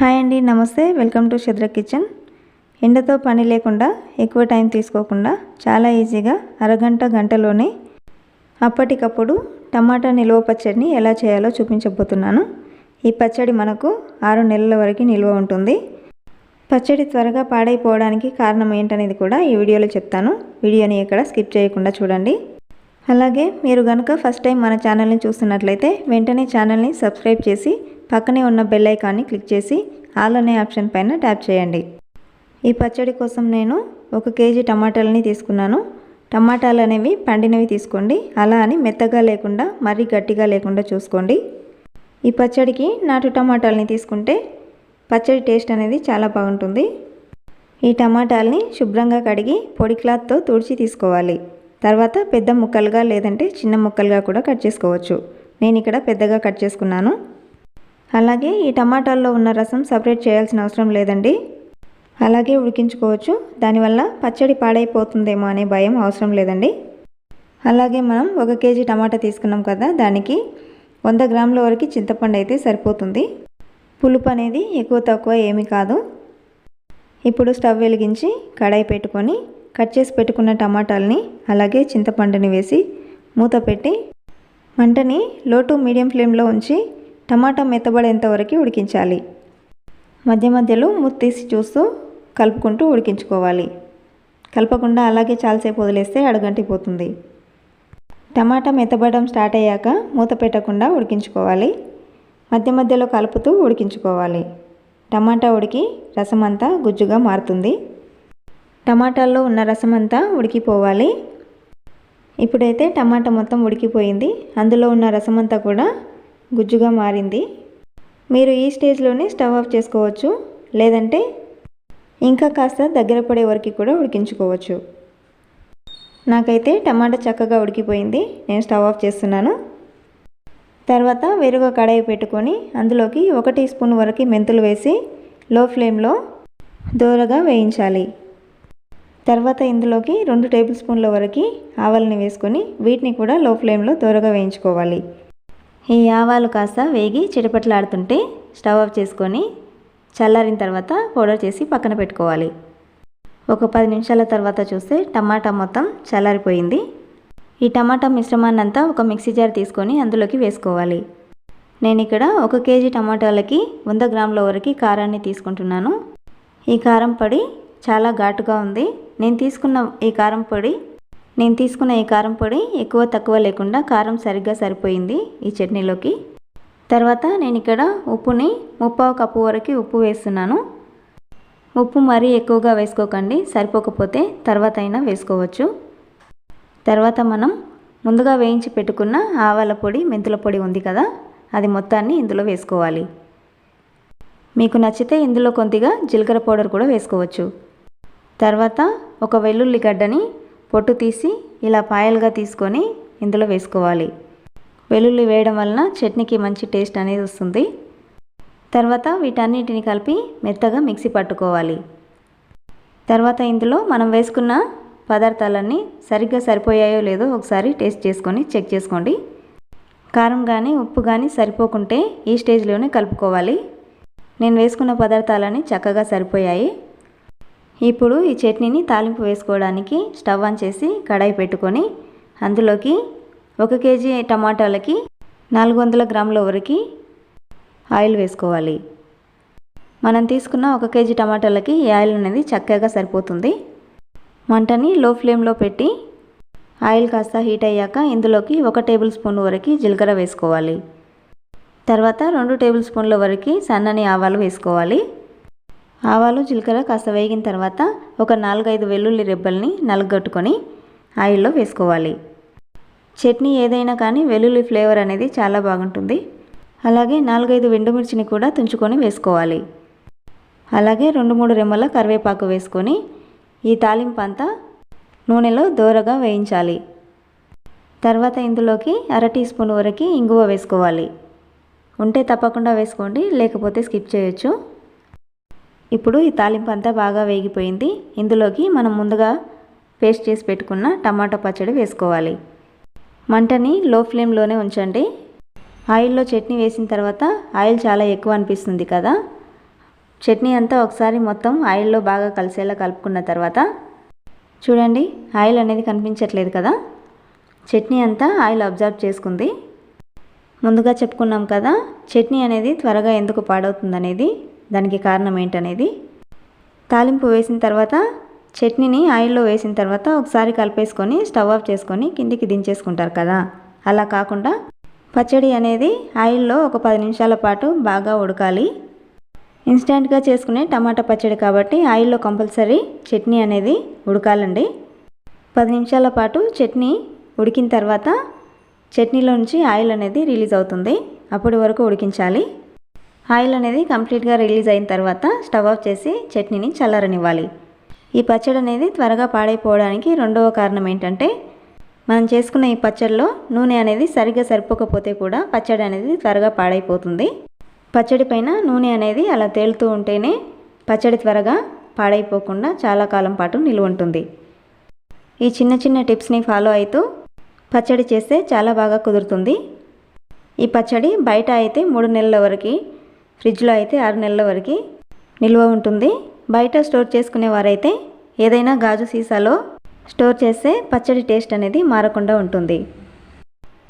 Hi అండి నమస్తే. Welcome to Shadra kitchen. ఎండతో పని లేకుండా ఎక్కువ టైం తీసుకోకుండా చాలా ఈజీగా అరగంట గంటలోనే అప్పటికప్పుడు టమాటా నిల్వ పచ్చడిని ఎలా చేయాలో చూపించబోతున్నాను. ఈ పచ్చడి మనకు ఆరు నెలల వరకు నిల్వ ఉంటుంది. పచ్చడి త్వరగా పాడైపోవడానికి కారణం ఏంటనేది కూడా ఈ వీడియోలో చెప్తాను. వీడియోని ఎక్కడ స్కిప్ చేయకుండా చూడండి. అలాగే మీరు కనుక ఫస్ట్ టైం మన ఛానల్ని చూస్తున్నట్లయితే వెంటనే ఛానల్ని సబ్స్క్రైబ్ చేసి పక్కనే ఉన్న బెల్ ఐకాన్ని క్లిక్ చేసి ఆల్ అనే ఆప్షన్ పైన ట్యాప్ చేయండి. ఈ పచ్చడి కోసం నేను ఒక కేజీ టమాటాలని తీసుకున్నాను. టమాటాలు అనేవి పండినవి తీసుకోండి. అలా అని మెత్తగా లేకుండా మరీ గట్టిగా లేకుండా చూసుకోండి. ఈ పచ్చడికి నాటు టమాటాలని తీసుకుంటే పచ్చడి టేస్ట్ అనేది చాలా బాగుంటుంది. ఈ టమాటాలని శుభ్రంగా కడిగి పొడి క్లాత్తో తుడిచి తీసుకోవాలి. తర్వాత పెద్ద ముక్కలుగా లేదంటే చిన్న ముక్కలుగా కూడా కట్ చేసుకోవచ్చు. నేను ఇక్కడ పెద్దగా కట్ చేసుకున్నాను. అలాగే ఈ టమాటాల్లో ఉన్న రసం సపరేట్ చేయాల్సిన అవసరం లేదండి. అలాగే ఉడికించుకోవచ్చు. దానివల్ల పచ్చడి పాడైపోతుందేమో అనే భయం అవసరం లేదండి. అలాగే మనం ఒక కేజీ టమాటా తీసుకున్నాం కదా దానికి వంద గ్రాముల వరకు చింతపండు అయితే సరిపోతుంది. పులుపు అనేది ఎక్కువ తక్కువ ఏమీ కాదు. ఇప్పుడు స్టవ్ వెలిగించి కడాయి పెట్టుకొని కట్ చేసి పెట్టుకున్న టమాటాలని అలాగే చింతపండుని వేసి మూత పెట్టి మంటని లో టు మీడియం ఫ్లేమ్లో ఉంచి టమాటా మెత్తబడేంత వరకు ఉడికించాలి. మధ్య మధ్యలో మూత తీసి చూస్తూ కలుపుకుంటూ ఉడికించుకోవాలి. కలపకుండా అలాగే చాలాసేపు వదిలేస్తే అడగంటిపోతుంది టమాటా మెత్తబడడం స్టార్ట్ అయ్యాక మూత పెట్టకుండా ఉడికించుకోవాలి. మధ్య మధ్యలో కలుపుతూ ఉడికించుకోవాలి. టమాటా ఉడికి రసం అంతా గుజ్జుగా మారుతుంది. టమాటాల్లో ఉన్న రసం అంతా ఉడికిపోవాలి. ఇప్పుడైతే టమాటా మొత్తం ఉడికిపోయింది. అందులో ఉన్న రసం అంతా కూడా గుజ్జుగా మారింది. మీరు ఈ స్టేజ్లోనే స్టవ్ ఆఫ్ చేసుకోవచ్చు. లేదంటే ఇంకా కాస్త దగ్గర పడే వరకు కూడా ఉడికించుకోవచ్చు. నాకైతే టమాటా చక్కగా ఉడికిపోయింది. నేను స్టవ్ ఆఫ్ చేస్తున్నాను. తర్వాత వేరుగా కడాయి పెట్టుకొని అందులోకి ఒక టీ స్పూన్ వరకు మెంతులు వేసి లో ఫ్లేమ్లో దోరగా వేయించాలి. తర్వాత ఇందులోకి రెండు టేబుల్ స్పూన్ల వరకు ఆవాలని వేసుకొని వీటిని కూడా లో ఫ్లేమ్లో దూరగా వేయించుకోవాలి. ఈ ఆవాలు కాస్త వేగి చిటపట్లాడుతుంటే స్టవ్ ఆఫ్ చేసుకొని చల్లారిన తర్వాత పౌడర్ చేసి పక్కన పెట్టుకోవాలి. ఒక పది నిమిషాల తర్వాత చూస్తే టమాటా మొత్తం చల్లారిపోయింది. ఈ టమాటా మిశ్రమాన్ని అంతా ఒక మిక్సీ జార్ తీసుకొని అందులోకి వేసుకోవాలి. నేను ఇక్కడ ఒక కేజీ టమాటాలకి వంద గ్రాముల వరకు కారాన్ని తీసుకుంటున్నాను. ఈ కారం పడి చాలా ఘాటుగా ఉంది. నేను తీసుకున్న ఈ కారం పొడి నేను తీసుకున్న ఈ కారం పొడి ఎక్కువ తక్కువ లేకుండా కారం సరిగ్గా సరిపోయింది ఈ చట్నీలోకి. తర్వాత నేను ఇక్కడ ఉప్పుని ముప్పావు కప్పు వరకు ఉప్పు వేస్తున్నాను. ఉప్పు మరీ ఎక్కువగా వేసుకోకండి సరిపోకపోతే తర్వాత అయినా వేసుకోవచ్చు. తర్వాత మనం ముందుగా వేయించి పెట్టుకున్న ఆవాల పొడి మెంతుల పొడి ఉంది కదా అది మొత్తాన్ని ఇందులో వేసుకోవాలి. మీకు నచ్చితే ఇందులో కొద్దిగా జీలకర్ర పౌడర్ కూడా వేసుకోవచ్చు. తర్వాత ఒక వెల్లుల్లి గడ్డని పొట్టు తీసి ఇలా పాయలుగా తీసుకొని ఇందులో వేసుకోవాలి. వెల్లుల్లి వేయడం వలన చట్నీకి మంచి టేస్ట్ అనేది వస్తుంది. తర్వాత వీటన్నిటిని కలిపి మెత్తగా మిక్సీ పట్టుకోవాలి. తర్వాత ఇందులో మనం వేసుకున్న పదార్థాలన్నీ సరిగ్గా సరిపోయాయో లేదో ఒకసారి టేస్ట్ చేసుకొని చెక్ చేసుకోండి. కారం కానీ ఉప్పు కానీ సరిపోకుంటే ఈ స్టేజ్లోనే కలుపుకోవాలి. నేను వేసుకున్న పదార్థాలన్నీ చక్కగా సరిపోయాయి. ఇప్పుడు ఈ చట్నీని తాలింపు వేసుకోవడానికి స్టవ్ ఆన్ చేసి కడాయి పెట్టుకొని అందులోకి ఒక కేజీ టమాటాలకి నాలుగు వందల గ్రాముల వరకు ఆయిల్ వేసుకోవాలి. మనం తీసుకున్న ఒక కేజీ టమాటాలకి ఈ ఆయిల్ అనేది చక్కగా సరిపోతుంది. మంటని లో ఫ్లేమ్లో పెట్టి ఆయిల్ కాస్త హీట్ అయ్యాక ఇందులోకి ఒక టేబుల్ స్పూన్ వరకు జీలకర్ర వేసుకోవాలి. తర్వాత రెండు టేబుల్ స్పూన్ల వరకు సన్నని ఆవాలు వేసుకోవాలి. ఆవాలు జీలకర్ర కాస్త వేగిన తర్వాత ఒక నాలుగైదు వెల్లుల్లి రెబ్బల్ని నలగొట్టుకొని ఆయిల్లో వేసుకోవాలి. చట్నీ ఏదైనా కానీ వెల్లుల్లి ఫ్లేవర్ అనేది చాలా బాగుంటుంది. అలాగే నాలుగైదు వెండుమిర్చిని కూడా తుంచుకొని వేసుకోవాలి. అలాగే రెండు మూడు రెమ్మల కరివేపాకు వేసుకొని ఈ తాలింపు అంతా నూనెలో దోరగా వేయించాలి. తర్వాత ఇందులోకి అర టీ స్పూన్ వరకు ఇంగువ వేసుకోవాలి. ఉంటే తప్పకుండా వేసుకోండి లేకపోతే స్కిప్ చేయొచ్చు. ఇప్పుడు ఈ తాలింపు అంతా బాగా వేగిపోయింది. ఇందులోకి మనం ముందుగా పేస్ట్ చేసి పెట్టుకున్న టమాటా పచ్చడి వేసుకోవాలి. మంటని లో ఫ్లేమ్లోనే ఉంచండి. ఆయిల్లో చట్నీ వేసిన తర్వాత ఆయిల్ చాలా ఎక్కువ అనిపిస్తుంది కదా. చట్నీ అంతా ఒకసారి మొత్తం ఆయిల్లో బాగా కలిసేలా కలుపుకున్న తర్వాత చూడండి ఆయిల్ అనేది కనిపించట్లేదు కదా. చట్నీ అంతా ఆయిల్ అబ్జర్వ్ చేసుకుంది. ముందుగా చెప్పుకున్నాం కదా చట్నీ అనేది త్వరగా ఎందుకు పాడవుతుందనేది. దానికి కారణం ఏంటనేది? తాలింపు వేసిన తర్వాత చట్నీని ఆయిల్లో వేసిన తర్వాత ఒకసారి కలిపేసుకొని స్టవ్ ఆఫ్ చేసుకొని కిందికి దించేసుకుంటారు కదా? అలా కాకుండా పచ్చడి అనేది ఆయిల్లో ఒక పది నిమిషాల పాటు బాగా ఉడకాలి. ఇన్స్టెంట్గా చేసుకునే టమాటా పచ్చడి కాబట్టి ఆయిల్లో కంపల్సరీ చట్నీ అనేది ఉడకాలండి. పది నిమిషాల పాటు చట్నీ ఉడికిన తర్వాత చట్నీలో నుంచి ఆయిల్ అనేది రిలీజ్ అవుతుంది. అప్పటి వరకు ఉడికించాలి. ఆయిల్ అనేది కంప్లీట్గా రిలీజ్ అయిన తర్వాత స్టవ్ ఆఫ్ చేసి చట్నీని చల్లారనివ్వాలి. ఈ పచ్చడి అనేది త్వరగా పాడైపోవడానికి రెండవ కారణం ఏంటంటే మనం చేసుకున్న ఈ పచ్చడిలో నూనె అనేది సరిగ్గా సరిపోకపోతే కూడా పచ్చడి అనేది త్వరగా పాడైపోతుంది. పచ్చడి పైన నూనె అనేది అలా తేలుతూ ఉంటేనే పచ్చడి త్వరగా పాడైపోకుండా చాలా కాలం పాటు నిలువ ఉంటుంది. ఈ చిన్న చిన్న టిప్స్ని ఫాలో అవుతూ పచ్చడి చేస్తే చాలా బాగా కుదురుతుంది. ఈ పచ్చడి బయట అయితే మూడు నెలల వరకు ఫ్రిడ్జ్లో అయితే ఆరు నెలల వరకు నిల్వ ఉంటుంది. బయట స్టోర్ చేసుకునేవారైతే ఏదైనా గాజు సీసాలో స్టోర్ చేస్తే పచ్చడి టేస్ట్ అనేది మారకుండా ఉంటుంది.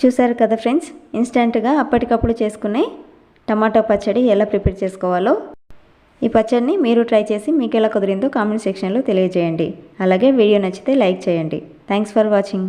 చూసారు కదా ఫ్రెండ్స్ ఇన్స్టెంట్గా అప్పటికప్పుడు చేసుకునే టమాటో పచ్చడి ఎలా ప్రిపేర్ చేసుకోవాలో? ఈ పచ్చడిని మీరు ట్రై చేసి మీకు ఎలా కుదిరిందో కామెంట్ సెక్షన్లో తెలియజేయండి. అలాగే వీడియో నచ్చితే లైక్ చేయండి. Thanks for watching.